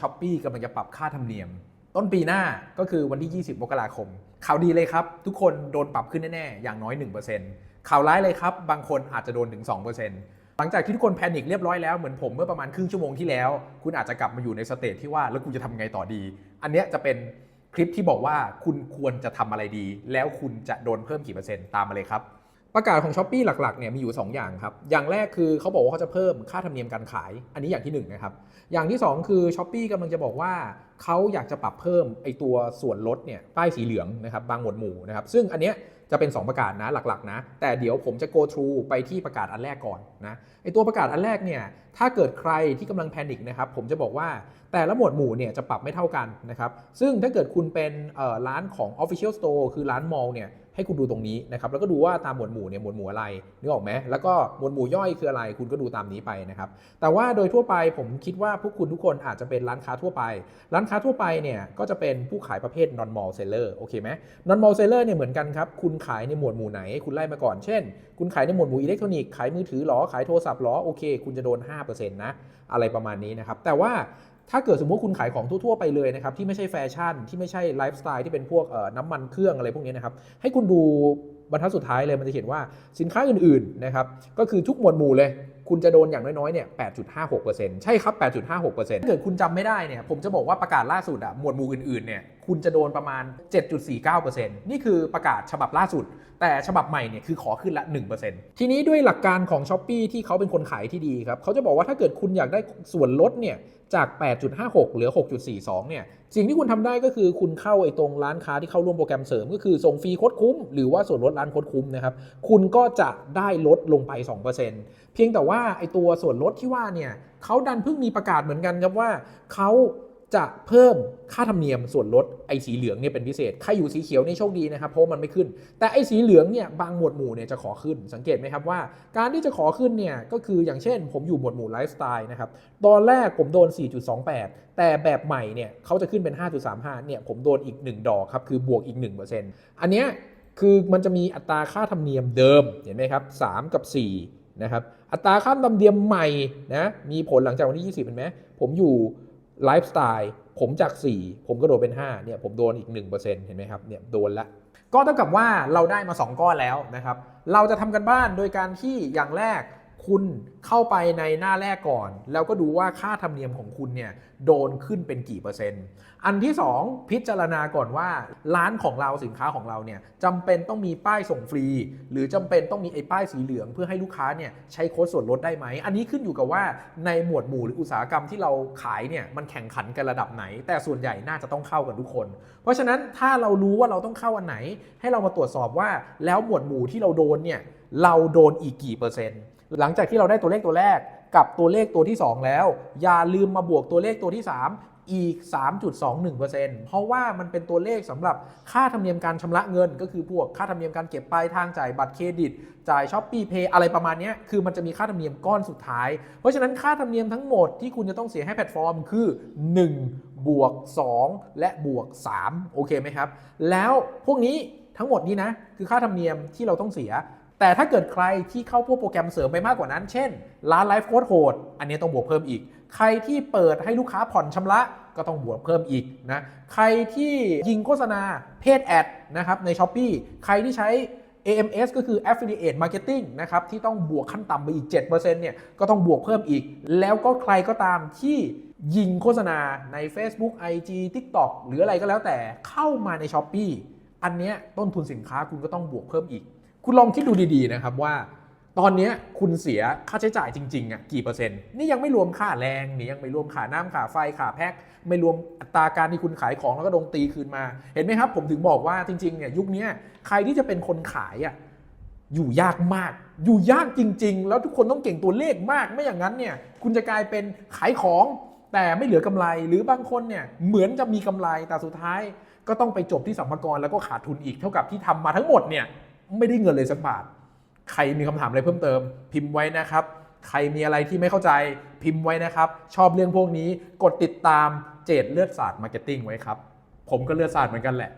ช้อปปี้กำลังจะปรับค่าธรรมเนียม ต้นปีหน้าก็คือวันที่ 20 มกราคม ข่าวดีเลยครับ ทุกคนโดนปรับขึ้นแน่ๆ อย่างน้อย 1%ข่าวร้ายเลยครับ บางคนอาจจะโดนถึง 2%หลังจากที่ทุกคนแพนิคเรียบร้อยแล้ว เหมือนผมเมื่อประมาณครึ่งชั่วโมงที่แล้ว คุณอาจจะกลับมาอยู่ในสเตจที่ว่าแล้วคุณจะทำไงต่อดี อันเนี้ยจะเป็นคลิปที่บอกว่าคุณควรจะทำอะไรดี แล้วคุณจะโดนเพิ่มกี่เปอร์เซ็นต์ตามมาเลยครับ ประกาศของ s h อ p e e หลักๆเนี่ยมีอยู่ 2 อย่างครับ อย่างแรกคือเขาบอกว่าเขาจะเพิ่มค่าธรรมเนียมการขาย อันนี้อย่างที่1นงนะครับ อย่างที่ 2 คือ s h อ p e e กำลังจะบอกว่าเขาอยากจะปรับเพิ่มไอตัวส่วนลดเนี่ยป้ายสีเหลืองนะครับบางหมวดหมู่นะครับ ซึ่งอันเนี้ยจะเป็น 2 ประกาศนะหลักๆนะแต่เดี๋ยวผมจะ go through ไปที่ประกาศอันแรกก่อนนะไอตัวประกาศอันแรกเนี่ยถ้าเกิดใครที่กำลังแพนิคนะครับผมจะบอกว่าแต่ละหมวดหมู่เนี่ยจะปรับไม่เท่ากันนะครับซึ่งถ้าเกิดคุณเป็นร้านของ official store คือร้านมอลเนี่ย ให้คุณดูตรงนี้นะครับแล้วก็ดูว่าตามหมวดหมู่เนี่ยหมวดหมู่อะไรนึกออกไหมแล้วก็หมวดหมู่ย่อยคืออะไร คุณก็ดูตามนี้ไปนะครับแต่ว่าโดยทั่วไปผมคิดว่าพวกคุณทุกคนอาจจะเป็นร้านค้าทั่วไป ร้านค้าทั่วไปเนี่ยก็จะเป็นผู้ขายประเภท non mall seller โอเคไหม non mall seller เนี่ยเหมือนกันครับคุณขายในหมวดหมู่ไหน คุณไล่มาก่อนเช่น คุณขายในหมวดหมู่อิเล็กทรอนิกส์ขายมือถือหรอขายโทรศัพท์หรอโอเค คุณจะโดน 5%นะอะไรประมาณนี้นะครับแต่ว่า ถ้าเกิดสมมติคุณขายของทั่วๆไปเลยนะครับที่ไม่ใช่แฟชั่นที่ไม่ใช่ไลฟ์สไตล์ที่เป็นพวกน้ำมันเครื่องอะไรพวกนี้นะครับให้คุณดูบรรทัดสุดท้ายเลยมันจะเขียนว่าสินค้าอื่นๆนะครับก็คือทุกหมวดหมู่เลย คุณจะโดนอย่างน้อยๆเนี่ย8.56%ใช่ครับ 8.56%ถ้าเกิดคุณจำไม่ได้เนี่ย ผมจะบอกว่าประกาศล่าสุดอะหมวดหมู่อื่นๆเนี่ย คุณจะโดนประมาณ 7.49%นี่คือประกาศฉบับล่าสุด แต่ฉบับใหม่เนี่ยคือขอขึ้นละ 1%ทีนี้ด้วยหลักการของ s h อ p e e ที่เขาเป็นคนขายที่ดีครับเขาจะบอกว่าถ้าเกิดคุณอยากได้ส่วนลดเนี่ยจาก 8.56 เหลือ 6.42 เนี่ย สิ่งที่คุณทำได้ก็คือคุณเข้าไอ้ตรงร้านค้าที่เข้าร่วมโปรแกรมเสริม ก็คือส่งฟรีโคตรคุ้ม หรือว่าส่วนลดร้านโคตรคุ้มนะครับ คุณก็จะได้ลดลงไป 2%เพียงแต่ว่าไอ้ตัวส่วนลดที่ว่าเนี่ยเขาดันเพิ่งมีประกาศเหมือนกันครับว่าเขา จะเพิ่มค่าธรรมเนียมส่วนลดไอ้สีเหลืองเนี่ยเป็นพิเศษ ใครอยู่สีเขียวนี่โชคดีนะครับเพราะมันไม่ขึ้น แต่ไอ้สีเหลืองเนี่ยบางหมวดหมู่เนี่ยจะขอขึ้น สังเกตไหมครับว่า การที่จะขอขึ้นเนี่ยก็คืออย่างเช่น ผมอยู่หมวดหมู่ไลฟ์สไตล์นะครับ ตอนแรกผมโดน 4.28 แต่แบบใหม่เนี่ยเขาจะขึ้นเป็น 5.35 เนี่ยผมโดนอีก 1 ดอกครับคือบวกอีก 1%อันเนี้ยคือมันจะมีอัตราค่าธรรมเนียมเดิมเห็นไหมครับ3กับ 4นะครับอัตราค่าธรรมเนียมใหม่นะมีผลหลังจากวันที่ 20เห็นไหมผมอยู่ ไลฟ์สไตล์ผมจาก 4 ผมก็โดนเป็น 5 เนี่ยผมโดนอีก 1%เห็นไหมครับ เนี่ยโดนละ ก็เท่ากับว่าเราได้มา 2 ก้อนแล้วนะครับ เราจะทำกันบ้านโดยการที่อย่างแรก คุณเข้าไปในหน้าแรกก่อน แล้วก็ดูว่าค่าธรรมเนียมของคุณเนี่ยโดนขึ้นเป็นกี่เปอร์เซ็นต์ อันที่ 2 พิจารณาก่อนว่าร้านของเราสินค้าของเราเนี่ยจำเป็นต้องมีป้ายส่งฟรี หรือจำเป็นต้องมีไอ้ป้ายสีเหลือง เพื่อให้ลูกค้าเนี่ยใช้โค้ดส่วนลดได้ไหม อันนี้ขึ้นอยู่กับว่าในหมวดหมู่หรืออุตสาหกรรมที่เราขายเนี่ยมันแข่งขันกันระดับไหน แต่ส่วนใหญ่น่าจะต้องเข้ากันทุกคน เพราะฉะนั้นถ้าเรารู้ว่าเราต้องเข้าอันไหน ให้เรามาตรวจสอบว่าแล้วหมวดหมู่ที่เราโดนเนี่ยเราโดนอีกกี่เปอร์เซ็นต์ หลังจากที่เราได้ตัวเลขตัวแรกกับตัวเลขตัวที่ 2 แล้ว อย่าลืมมาบวกตัวเลขตัวที่ 3 อีก 3.21%เพราะว่ามันเป็นตัวเลขสำหรับค่าธรรมเนียมการชำระเงิน ก็คือพวกค่าธรรมเนียมการเก็บปลายทางจ่ายบัตรเครดิต จ่ายช้อปปี้เพย์อะไรประมาณนี้คือมันจะมีค่าธรรมเนียมก้อนสุดท้าย เพราะฉะนั้นค่าธรรมเนียมทั้งหมดที่คุณจะต้องเสียให้แพลตฟอร์มคือ 1 บวก 2 และบวก 3 โอเคไหมครับ แล้วพวกนี้ทั้งหมดนี้นะคือค่าธรรมเนียมที่เราต้องเสีย แต่ถ้าเกิดใครที่เข้าพวกโปรแกรมเสริมไปมากกว่านั้น เช่น ร้านไลฟ์โค้ดโหด อันนี้ต้องบวกเพิ่มอีก ใครที่เปิดให้ลูกค้าผ่อนชำระก็ต้องบวกเพิ่มอีกนะ ใครที่ยิงโฆษณาเพจแอดนะครับใน s h อ p e e ใครที่ใช้ AMS ก็คือ Affiliate Marketing นะครับที่ต้องบวกขั้นต่ำไปอีก 7%เนี่ยก็ต้องบวกเพิ่มอีก แล้วก็ใครก็ตามที่ยิงโฆษณาใน Facebook IG TikTok หรืออะไรก็แล้วแต่เข้ามาใน s h อ p e e อันเนี้ยต้นทุนสินค้าคุณก็ต้องบวกเพิ่มอีก คุณลองคิดดูดีๆนะครับว่า ตอนนี้คุณเสียค่าใช้จ่ายจริงๆอะกี่เปอร์เซ็นต์นี่ยังไม่รวมค่าแรงนี่ยังไม่รวมค่าน้ำค่าไฟค่าแพ็คไม่รวมอัตราการที่คุณขายของแล้วก็โดนตีคืนมา เห็นไหมครับ ผมถึงบอกว่าจริงๆเนี่ยยุคนี้ใครที่จะเป็นคนขายอะอยู่ยากมาก อยู่ยากจริง ๆ แล้วทุกคนต้องเก่งตัวเลขมาก ไม่อย่างนั้นเนี่ย คุณจะกลายเป็นขายของแต่ไม่เหลือกำไร หรือบางคนเนี่ยเหมือนจะมีกำไรแต่สุดท้าย ก็ต้องไปจบที่สัมภาระแล้วก็ขาดทุนอีกเท่ากับที่ทำมาทั้งหมดเนี่ย ไม่ได้เงินเลยสักบาท ใครมีคำถามอะไรเพิ่มเติม พิมพ์ไว้นะครับ ใครมีอะไรที่ไม่เข้าใจพิมพ์ไว้นะครับ ชอบเรื่องพวกนี้กดติดตามเจดเลือดศาสตร์มาร์เก็ตติ้งไว้ครับ ผมก็เลือดศาสตร์เหมือนกันแหละ